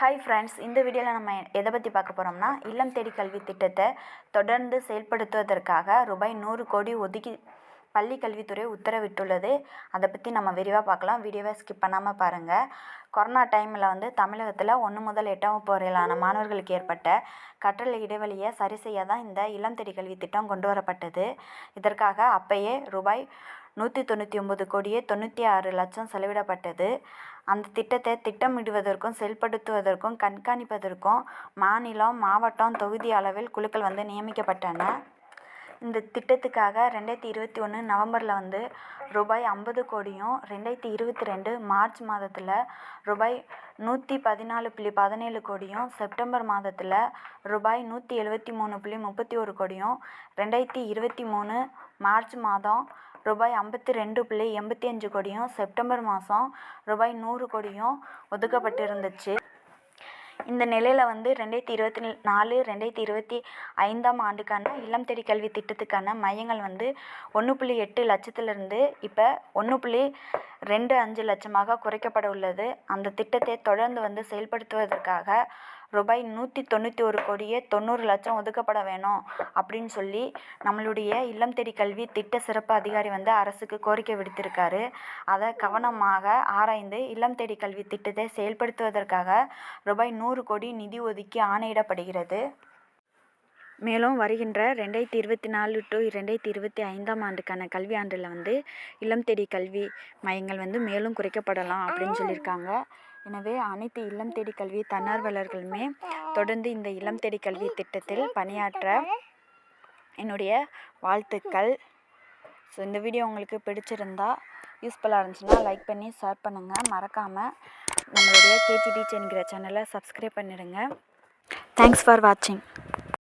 Hi friends இந்த வீடியோவில் நம்ம எதை பற்றி பார்க்க போகிறோம்னா இல்லம் தேடி கல்வி திட்டத்தை தொடர்ந்து செயல்படுத்துவதற்காக ரூபாய் நூறு கோடி ஒதுக்கி பள்ளி கல்வித்துறை உத்தரவிட்டுள்ளது. அதை பற்றி நம்ம விரிவாக பார்க்கலாம். வீடியோவை ஸ்கிப் பண்ணாமல் பாருங்கள் கொரோனா டைமில் வந்து தமிழகத்தில் ஒன்று முதல் எட்டாம் வகுப்பு வரையிலான மாணவர்களுக்கு ஏற்பட்ட கற்றல் இடைவெளியை சரி செய்ய தான் இந்த இல்லம் தேடி கல்வி திட்டம் கொண்டு வரப்பட்டது. இதற்காக அப்பயே ரூபாய் நூற்றி தொண்ணூற்றி ஒம்பது கோடியே தொண்ணூற்றி ஆறு லட்சம் செலவிடப்பட்டது. அந்த திட்டத்தை திட்டமிடுவதற்கும் செயல்படுத்துவதற்கும் கண்காணிப்பதற்கும் மாநிலம் மாவட்டம் தொகுதி அளவில் குழுக்கள் வந்து நியமிக்கப்பட்டன. இந்த திட்டத்துக்காக ரெண்டாயிரத்தி இருபத்தி ஒன்று நவம்பரில் வந்து ரூபாய் ஐம்பது கோடியும் ரெண்டாயிரத்தி இருபத்தி ரெண்டு மார்ச் மாதத்தில் ரூபாய் நூற்றி பதினாலு புள்ளி பதினேழு கோடியும் செப்டம்பர் மாதத்தில் ரூபாய் நூற்றி எழுபத்தி மூணு புள்ளி முப்பத்தி ஒரு கோடியும் ரெண்டாயிரத்தி இருபத்தி மூணு மார்ச் மாதம் ரூபாய் ஐம்பத்தி ரெண்டு புள்ளி எண்பத்தி அஞ்சு கோடியும் செப்டம்பர் மாதம் ரூபாய் நூறு கோடியும் ஒதுக்கப்பட்டிருந்துச்சு. இந்த நிலையில் வந்து ரெண்டாயிரத்தி இருபத்தி நாலு ரெண்டாயிரத்தி இருபத்தி ஐந்தாம் ஆண்டுக்கான இல்லம் தேடி கல்வி திட்டத்துக்கான மையங்கள் வந்து ஒன்று புள்ளி எட்டு லட்சத்திலிருந்து இப்போ ஒன்று புள்ளி ரெண்டு அஞ்சு லட்சமாக குறைக்கப்பட உள்ளது அந்த திட்டத்தை தொடர்ந்து வந்து செயல்படுத்துவதற்காக ரூபாய் நூற்றி தொண்ணூற்றி ஒரு கோடியே தொண்ணூறு லட்சம் ஒதுக்கப்பட வேணும் அப்படின்னு சொல்லி நம்மளுடைய இல்லம் தேடி கல்வி திட்ட சிறப்பு அதிகாரி வந்து அரசுக்கு கோரிக்கை விடுத்திருக்காரு. அதை கவனமாக ஆராய்ந்து இல்லம் தேடி கல்வி திட்டத்தை செயல்படுத்துவதற்காக ரூபாய் நூறு கோடி நிதி ஒதுக்கி ஆணையிடப்படுகிறது. மேலும் வருகின்ற ரெண்டாயிரத்தி இருபத்தி நாலு டு ரெண்டாயிரத்தி இருபத்தி ஐந்தாம் ஆண்டுக்கான கல்வியாண்டில் வந்து இல்லம் தேடி கல்வி மையங்கள் வந்து மேலும் குறைக்கப்படலாம் அப்படின்னு சொல்லியிருக்காங்க. எனவே அனைத்து இல்லம் தேடி கல்வி தன்னார்வலர்களுமே தொடர்ந்து இந்த இல்லம் தேடி கல்வி திட்டத்தில் பணியாற்ற என்னுடைய வாழ்த்துக்கள். ஸோ இந்த வீடியோ உங்களுக்கு பிடிச்சிருந்தா யூஸ்ஃபுல்லாக இருந்துச்சுன்னா லைக் பண்ணி ஷேர் பண்ணுங்கள் மறக்காமல் நம்மளுடைய கேஜி டீச்சர்ங்கிற சேனலை சப்ஸ்கிரைப் பண்ணிடுங்க. தேங்க்ஸ் ஃபார் வாட்சிங்